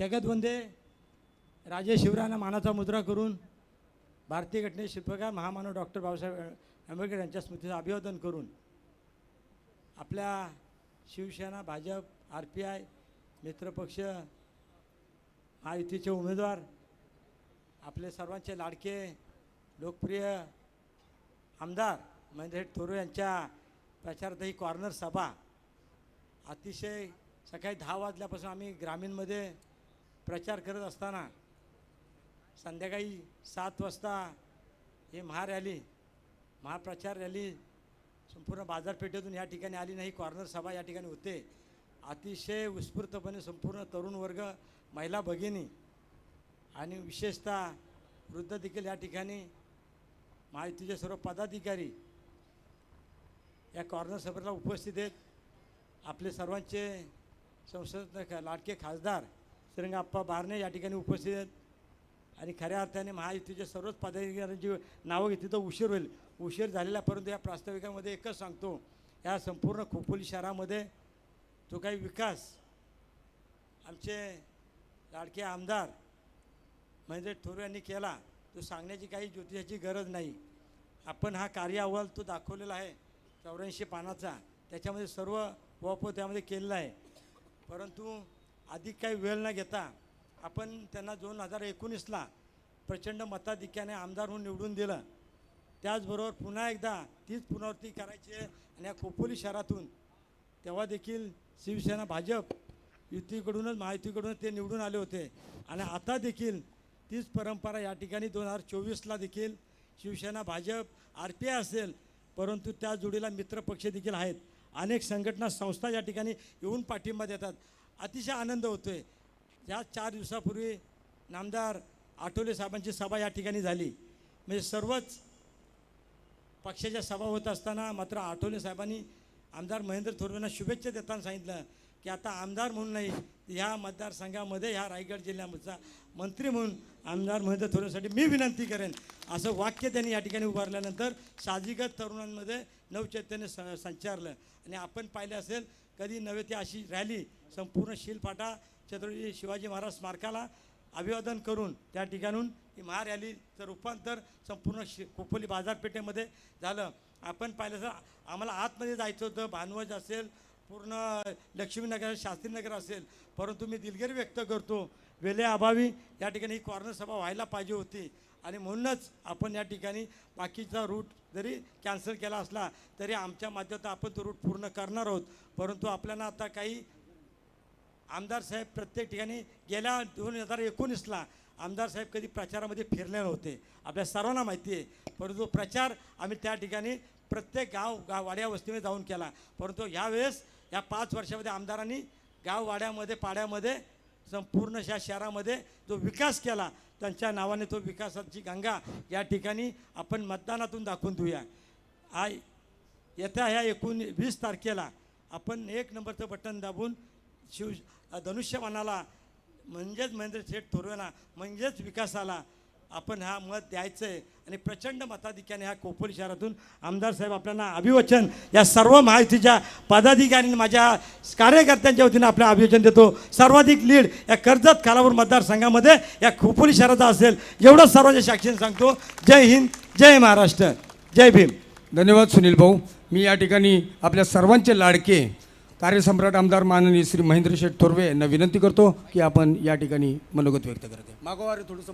जगतवंदे राजे शिवरायांना मानाचा मुद्रा करून भारतीय घटने शिल्पकार महामानव डॉक्टर बाबासाहेब आंबेडकर यांच्या स्मृतीचं अभिवादन करून आपल्या Shiv Sena Bhajap R P I मित्रपक्ष महायुतीचे उमेदवार आपले सर्वांचे लाडके लोकप्रिय आमदार महेंद्र थोरू यांच्या प्रचारात ही कॉर्नर सभा. अतिशय सकाळी दहा वाजल्यापासून आम्ही ग्रामीणमध्ये प्रचार करत असताना संध्याकाळी सात वाजता हे महारॅली महाप्रचार रॅली संपूर्ण बाजारपेठेतून या ठिकाणी आली नाही. कॉर्नर सभा या ठिकाणी होते. अतिशय उत्स्फूर्तपणे संपूर्ण तरुण वर्ग महिला भगिनी आणि विशेषतः वृद्ध देखील या ठिकाणी महायुतीचे सर्व पदाधिकारी या कॉर्नर सभेला उपस्थित आहेत. आपले सर्वांचे संसद लाडके खासदार श्रीरंगाप्पा बारणे या ठिकाणी उपस्थित आहेत. आणि खऱ्या अर्थाने महायुतीच्या सर्वच पदाधिकाऱ्यांची नावं घेतली तर उशीर होईल. उशीर झालेला परंतु या प्रास्ताविकामध्ये एकच सांगतो या संपूर्ण खोपोली शहरामध्ये जो काही विकास आमचे लाडके आमदार महेंद्र थोरू यांनी केला तो सांगण्याची काही ज्योतिषाची गरज नाही. आपण हा कार्य अहवाल तो दाखवलेला आहे चौऱ्याऐंशी पानाचा. त्याच्यामध्ये सर्व वापर त्यामध्ये केलेला आहे. परंतु अधिक काही वेळ न घेता आपण त्यांना दोन हजार एकोणीसला प्रचंड मताधिक्याने आमदार म्हणून निवडून दिलं. त्याचबरोबर पुन्हा एकदा तीच पुनरावृत्ती करायची आहे आणि या खोपोली शहरातून तेव्हा देखील शिवसेना भाजप युतीकडूनच महायुतीकडूनच ते निवडून आले होते. आणि आता देखील तीच परंपरा या ठिकाणी दोन हजार चोवीसला देखील Shiv Sena Bhajap R P I असेल परंतु त्या जोडीला मित्रपक्ष देखील आहेत. अनेक संघटना संस्था या ठिकाणी येऊन पाठिंबा देतात. अतिशय आनंद होतो आहे या चार दिवसापूर्वी नामदार आठवले साहेबांची सभा या ठिकाणी झाली. म्हणजे सर्वच पक्षाच्या सभा होत असताना मात्र आठवले साहेबांनी आमदार महेंद्र थोरवेंना शुभेच्छा देताना सांगितलं की आता आमदार म्हणून नाही ह्या मतदारसंघामध्ये ह्या रायगड जिल्ह्यामधचा मंत्री म्हणून आमदार महेंद्र थोरवेसाठी मी विनंती करेन. असं वाक्य त्यांनी या ठिकाणी उभारल्यानंतर साहजिकच तरुणांमध्ये नवचैतन्य स संचारलं. आणि आपण पाहिलं असेल कधी नव्हे ती अशी रॅली. संपूर्ण शिलफाटा छत्रपती शिवाजी महाराज स्मारकाला अभिवादन करून त्या ठिकाणून ही महारॅलीचं रूपांतर संपूर्ण शि खोपोली बाजारपेठेमध्ये झालं. आपण पाहिलं तर आम्हाला आतमध्ये जायचं होतं. भानवज असेल पूर्ण लक्ष्मीनगर शास्त्रीनगर असेल. परंतु मी दिलगिरी व्यक्त करतो वेळेअभावी या ठिकाणी ही कॉर्नर सभा व्हायला पाहिजे होती. आणि म्हणूनच आपण या ठिकाणी बाकीचा रूट जरी कॅन्सल केला असला तरी आमच्या माध्यमातून आपण तो रूट पूर्ण करणार आहोत. परंतु आपल्याला आता काही आमदार साहेब प्रत्येक ठिकाणी गेल्या दोन हजार एकोणीसला आमदार साहेब कधी प्रचारामध्ये फिरले नव्हते. आपल्या सर्वांना माहिती आहे. परंतु प्रचार आम्ही त्या ठिकाणी प्रत्येक गाव गाव वाड्या वस्तीमध्ये जाऊन केला. परंतु ह्यावेळेस या पाच वर्षामध्ये आमदारांनी गाव वाड्यामध्ये पाड्यामध्ये संपूर्ण या शहरामध्ये जो विकास केला त्यांच्या नावाने तो विकासाची गंगा या ठिकाणी आपण मतदानातून दाखवून देऊया. आय येत्या ह्या एकूण वीस तारखेला आपण एक नंबरचं बटन दाबून शिव धनुष्यबाणाला म्हणजेच महेंद्र शेठ थोरवेला म्हणजेच विकासाला आपण हा मत द्यायचं आहे आणि प्रचंड मताधिक्याने ह्या कोपोली शहरातून आमदार साहेब आपल्याला अभिवचन या सर्व माहितीच्या पदाधिकारी माझ्या कार्यकर्त्यांच्या वतीनं आपलं अभियोजन देतो. सर्वाधिक लीड या कर्जत खालापूर मतदारसंघामध्ये या खोपोली शहराचा असेल. एवढं सर्वांच्या साक्षीने सांगतो. जय हिंद जय महाराष्ट्र. जय भीम. धन्यवाद सुनील भाऊ. मी या ठिकाणी आपल्या सर्वांचे लाडके कार्यसम्राट आमदार माननीय श्री महेंद्र शेठ थोरवे यांना विनंती करतो की आपण या ठिकाणी मनोगत व्यक्त करते. मागोवारी थोडंसं